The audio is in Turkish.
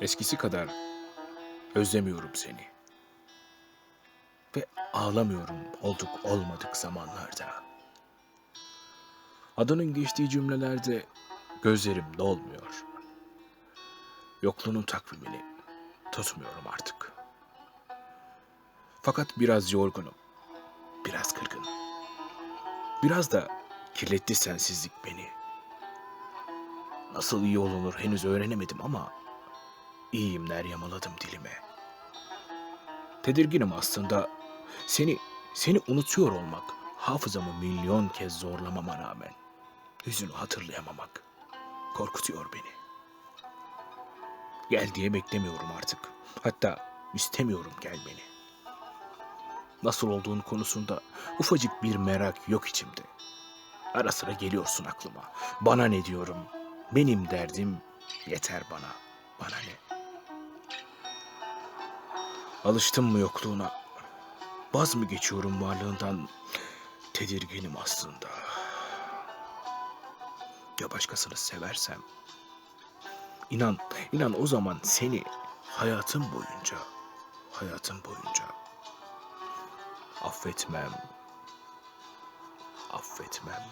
Eskisi kadar özlemiyorum seni. Ve ağlamıyorum olduk olmadık zamanlarda. Adının geçtiği cümlelerde gözlerim dolmuyor. Yokluğunun takvimini tutmuyorum artık. Fakat biraz yorgunum. Biraz kırgın. Biraz da kirletti sensizlik beni. Nasıl iyi olunur henüz öğrenemedim ama iyiyimler yamaladım dilime. Tedirginim aslında. Seni, seni unutuyor olmak, hafızamı milyon kez zorlamama rağmen yüzünü hatırlayamamak korkutuyor beni. Gel diye beklemiyorum artık. Hatta istemiyorum gelmeni. Nasıl olduğun konusunda ufacık bir merak yok içimde. Ara sıra geliyorsun aklıma. Bana ne diyorum? Benim derdim yeter bana. Bana ne? Alıştım mı yokluğuna? Vaz mı geçiyorum varlığından? Tedirginim aslında. Ya başkasını seversem? İnan, inan o zaman seni hayatım boyunca, hayatım boyunca affetmem, affetmem.